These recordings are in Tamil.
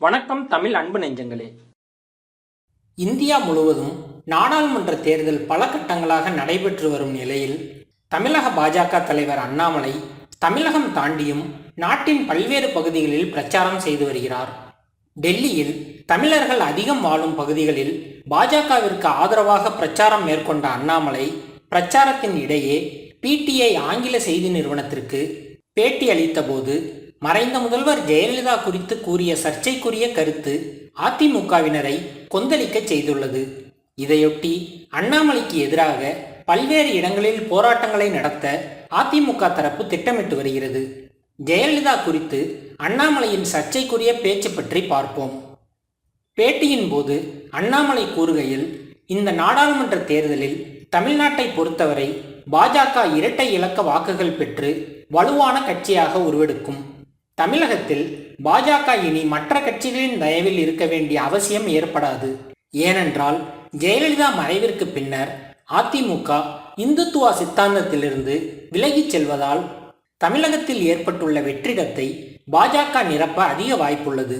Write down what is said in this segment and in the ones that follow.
வணக்கம் தமிழ் அன்பு நெஞ்சங்களே. இந்தியா முழுவதும் நாடாளுமன்ற தேர்தல் பல கட்டங்களாக நடைபெற்று வரும் நிலையில் தமிழக பாஜக தலைவர் அண்ணாமலை தமிழகம் தாண்டியும் நாட்டின் பல்வேறு பகுதிகளில் பிரச்சாரம் செய்து வருகிறார். டெல்லியில் தமிழர்கள் அதிகம் வாழும் பகுதிகளில் பாஜகவிற்கு ஆதரவாக பிரச்சாரம் மேற்கொண்ட அண்ணாமலை பிரச்சாரத்தின் இடையே பிடிஐ ஆங்கில செய்தி நிறுவனத்திற்கு பேட்டி அளித்தபோது மறைந்த முதல்வர் ஜெயலலிதா குறித்து கூறிய சர்ச்சைக்குரிய கருத்து அதிமுகவினரை கொந்தளிக்கச் செய்துள்ளது. இதையொட்டி அண்ணாமலைக்கு எதிராக பல்வேறு இடங்களில் போராட்டங்களை நடத்த அதிமுக தரப்பு திட்டமிட்டு வருகிறது. ஜெயலலிதா குறித்து அண்ணாமலையின் சர்ச்சைக்குரிய பேச்சு பற்றி பார்ப்போம். பேட்டியின் போது அண்ணாமலை கூறுகையில் இந்த நாடாளுமன்ற தேர்தலில் தமிழ்நாட்டை பொறுத்தவரை பாஜக இரட்டை இலக்க வாக்குகள் பெற்று வலுவான கட்சியாக உருவெடுக்கும். தமிழகத்தில் பாஜக இனி மற்ற கட்சிகளின் தயவில் இருக்க வேண்டிய அவசியம் ஏற்படாது. ஏனென்றால் ஜெயலலிதா மறைவிற்கு பின்னர் அதிமுக இந்துத்துவ சித்தாந்தத்திலிருந்து விலகிச் செல்வதால் தமிழகத்தில் ஏற்பட்டுள்ள வெற்றிடத்தை பாஜக நிரப்ப அதிக வாய்ப்புள்ளது.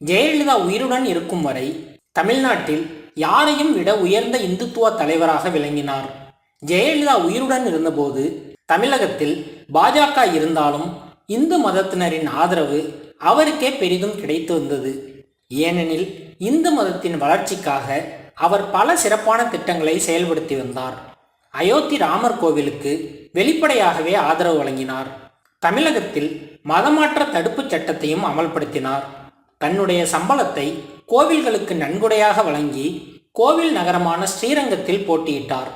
ஜெயலலிதா உயிருடன் இருக்கும் வரை தமிழ்நாட்டில் யாரையும் விட உயர்ந்த இந்துத்துவ தலைவராக விளங்கினார். ஜெயலலிதா உயிருடன் இருந்தபோது தமிழகத்தில் பாஜக இருந்தாலும் இந்து மதத்தினரின் ஆதரவு அவருக்கே பெரிதும் கிடைத்து வந்தது. ஏனெனில் இந்து மதத்தின் வளர்ச்சிக்காக அவர் பல சிறப்பான திட்டங்களை செயல்படுத்தி வந்தார். அயோத்தி ராமர் கோவிலுக்கு வெளிப்படையாகவே ஆதரவு வழங்கினார். தமிழகத்தில் மதமாற்ற தடுப்புச் சட்டத்தையும் அமல்படுத்தினார். தன்னுடைய சம்பளத்தை கோவில்களுக்கு நன்கொடையாக வழங்கி கோவில் நகரமான ஸ்ரீரங்கத்தில் போட்டியிட்டார்.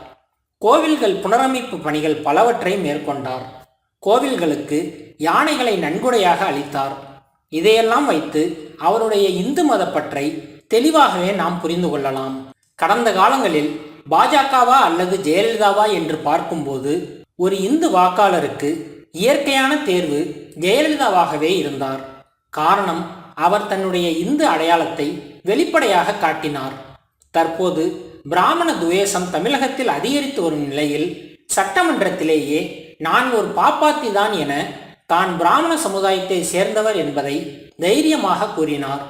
கோவில்கள் புனரமைப்பு பணிகள் பலவற்றை மேற்கொண்டார். கோவில்களுக்கு யானைகளை நன்கொடையாக அளித்தார். இதையெல்லாம் வைத்து அவருடைய இந்து மதப்பற்றை தெளிவாகவே நாம் புரிந்து கொள்ளலாம். கடந்த காலங்களில் பாஜகவா அல்லது ஜெயலலிதாவா என்று பார்க்கும்போது ஒரு இந்து வாக்காளருக்கு இயற்கையான தேர்வு ஜெயலலிதாவாகவே இருந்தார். காரணம் அவர் தன்னுடைய இந்து அடையாளத்தை வெளிப்படையாக காட்டினார். தற்போது பிராமண துவேஷம் தமிழகத்தில் அதிகரித்து வரும் நிலையில் சட்டமன்றத்திலேயே நான் ஒரு பாப்பாத்தி தான் என தான் பிராமண சமுதாயத்தை சேர்ந்தவர் என்பதை தைரியமாக கூறினார்.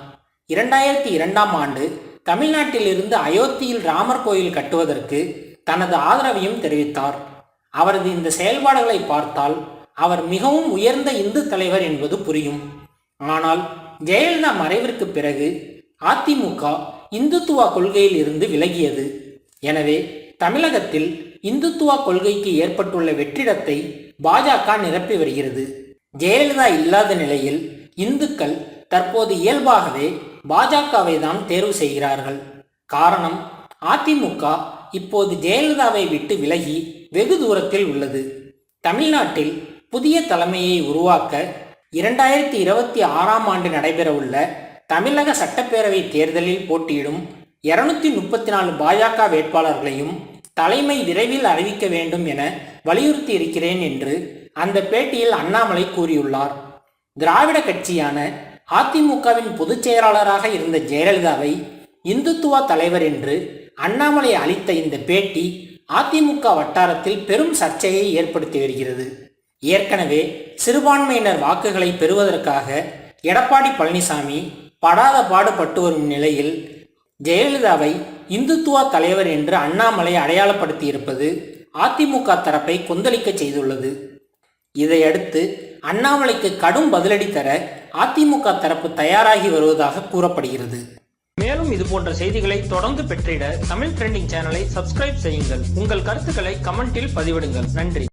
இரண்டாயிரத்தி இரண்டாம் ஆண்டு தமிழ்நாட்டிலிருந்து அயோத்தியில் ராமர் கோயில் கட்டுவதற்கு தனது ஆதரவையும் தெரிவித்தார். அவரது இந்த செயல்பாடுகளை பார்த்தால் அவர் மிகவும் உயர்ந்த இந்து தலைவர் என்பது புரியும். ஆனால் ஜெயலலிதா மறைவிற்கு பிறகு அதிமுக இந்துத்துவ கொள்கையில் இருந்து விலகியது. எனவே தமிழகத்தில் இந்துத்துவ கொள்கைக்கு ஏற்பட்டுள்ள வெற்றிடத்தை பாஜக நிரப்பி வருகிறது. ஜெயலலிதா இல்லாத நிலையில் இந்துக்கள் தற்போது இயல்பாகவே பாஜகவை தான் தேர்வு செய்கிறார்கள். காரணம் அதிமுக இப்போது ஜெயலலிதாவை விட்டு விலகி வெகு தூரத்தில் உள்ளது. தமிழ்நாட்டில் புதிய தலைமையை உருவாக்க இரண்டாயிரத்தி இருபத்தி ஆறாம் ஆண்டு நடைபெறவுள்ள தமிழக சட்டப்பேரவை தேர்தலில் போட்டியிடும் இருநூத்தி முப்பத்தி நாலு பாஜக வேட்பாளர்களையும் தலைமை விரைவில் அறிவிக்க வேண்டும் என வலியுறுத்தி இருக்கிறேன் என்று அந்த பேட்டியில் அண்ணாமலை கூறியுள்ளார். திராவிட கட்சியான அதிமுகவின் பொதுச் செயலாளராக இருந்த ஜெயலலிதாவை இந்துத்துவ தலைவர் என்று அண்ணாமலை அளித்த இந்த பேட்டி அதிமுக வட்டாரத்தில் பெரும் சர்ச்சையை ஏற்படுத்தி வருகிறது. ஏற்கனவே சிறுபான்மையினர் வாக்குகளை பெறுவதற்காக எடப்பாடி பழனிசாமி படாத பாடுபட்டு வரும் நிலையில் ஜெயலலிதாவை இந்துத்துவ தலைவர் என்று அண்ணாமலை அடையாளப்படுத்தி இருப்பது அதிமுக தரப்பை கொந்தளிக்க செய்துள்ளது. இதையடுத்து அண்ணாமலைக்கு கடும் பதிலடி தர அதிமுக தரப்பு தயாராகி வருவதாக கூறப்படுகிறது. மேலும் இது போன்ற செய்திகளை தொடர்ந்து பெற்றிட தமிழ் ட்ரெண்டிங் சேனலை சப்ஸ்கிரைப் செய்யுங்கள். உங்கள் கருத்துக்களை கமெண்டில் பதிவிடுங்கள். நன்றி.